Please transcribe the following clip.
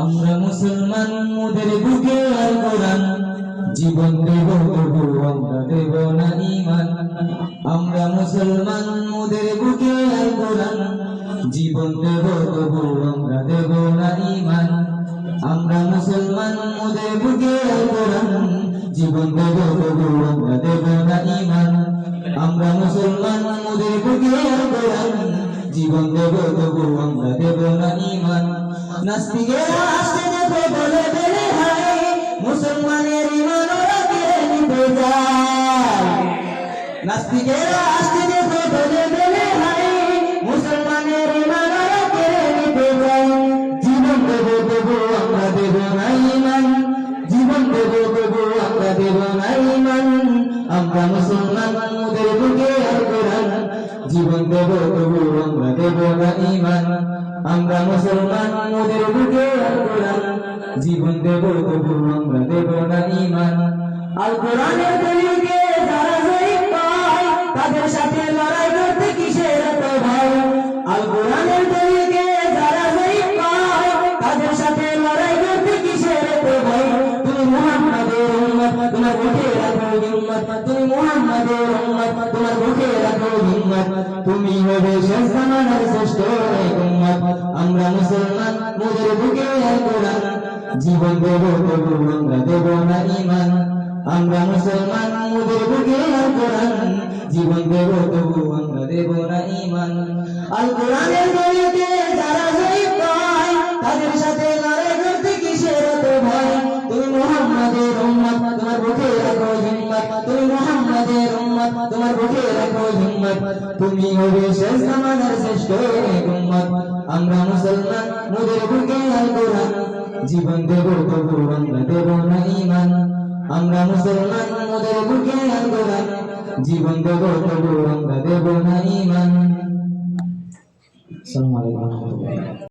আমরা মুসলমান, মোদের বুকে আল কোরআন। জীবন দেব, তবু আমরা দেব না ইমান আমরা মুসলমান, মোদের বুকে আল কোরআন। জীবন দেব, তবু আমরা দেব না ইমান আমরা মুসলমান, মোদের বুকে আল কোরআন। জীবন দেব, তবু আমরা দেব না ইমান আমরা মুসলমান, মোদের বুকে আল কোরআন। জীবন দেব, তবু আমরা দেব না নাস্তিকেরা আসতে দেখো, বলে বেড়ে হায়, মুসলমানের ইমান ওরা কেড়ে নিতে যায়। নাস্তিকেরা আসতে দেখো, বলে বেড়ে হায়, মুসলমানের ইমান ওরা কেড়ে নিতে যায়। জীবন দেব তবু আমরা দেব না ইমান। জীবন দেব তবু আমরা দেব না ইমান। আমরা মুসলমান মোদের বুকে জীবন দেব তবু আমরা দেব না ইমান। আমরা মুসলমান মোদের বুকে জীবন দেব তবু আমরা দেব না ইমান আল কোরআনের দলিলকে যারা জয়ী পায়, তাদের সাথে লড়াই করতে কিসের এত ভয়? আল কোরআনের দলিলকে যারা জয়ী পায়, তাদের সাথে লড়াই করতে কিসের এত ভয়? তুমি মুহাম্মাদের উম্মত, তোমার বুকে রাখো হিম্মত। তুমি মুহাম্মাদের উম্মত, তোমার বুকে রাখো হিম্মত। তুমি হবে শেষ জামানার শ্রেষ্ঠ উম্মত। জীবন দেব তবু আমরা দেব না ইমান। আমরা মুসলমান, মোদের বুকে আল জীবন দেব তবু আমরা দেব না ইমান। আল কোরআনের দলিতে যারা জয়ী পায় তাদের সাথে লড়াই করতে কিসের এত ভয়? তুমি মুহাম্মাদের উম্মত, তোমার বুকে রাখো হিম্মত। তুমি মুহাম্মাদের উম্মত, তোমার বুকে রাখো হিম্মত। তুমি হবে শেষ জামানার শ্রেষ্ঠ উম্মত। আমরা মুসলমান, মোদের বুকে আল কোরআন। জীবন দেব, তবু আমরা দেব না ইমান আমরা মুসলমান মোদের বুকে আন্দোলন। জীবন দেব, তবু আমরা দেব না ইমান আসসালামু